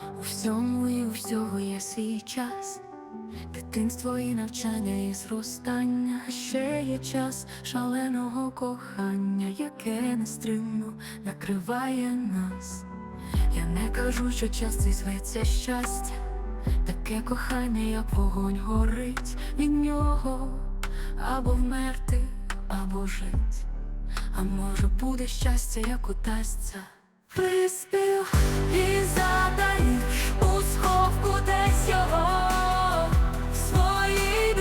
У всьому і у всього є свій час. Дитинство і навчання і зростання. Ще є час шаленого кохання, яке нестримно накриває нас. Я не кажу, що час цей зветься щастя. Таке кохання, як вогонь горить від нього, або вмерти, або жить. А може буде щастя, як удасться. Приспів і задаєш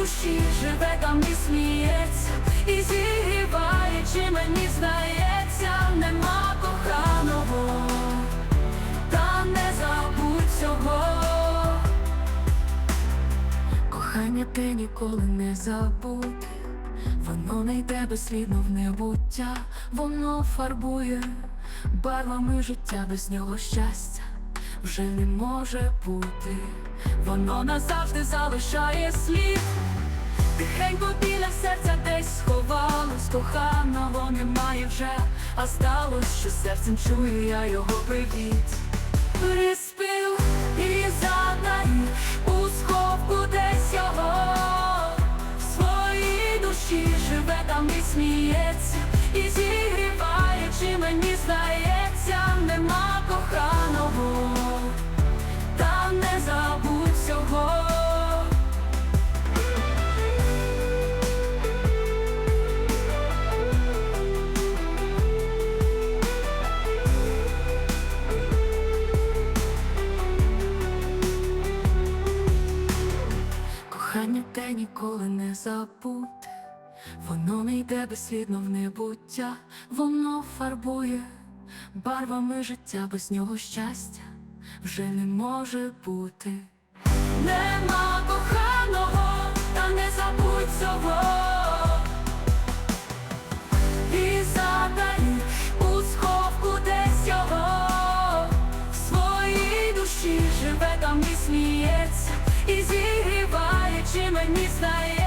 душі живе там і сміється, і зігріває, чи мені здається, нема коханого, та не забудь цього. Кохання те ніколи не забути, воно не йде безслідно в небуття, воно фарбує барвами життя, без нього щастя вже не може бути, воно назавжди залишає слід, тихенько біля серця десь сховалось, коханого немає вже, а сталося, що серцем чую я його привіт. те ніколи не забути, воно не йде безслідно в небуття, воно фарбує барвами життя, без нього щастя вже не може бути. Нема коханого, та не забудь цього. І задаєш у сховку десь його. В своїй душі живе там і сміється і зігріваючи мені знає.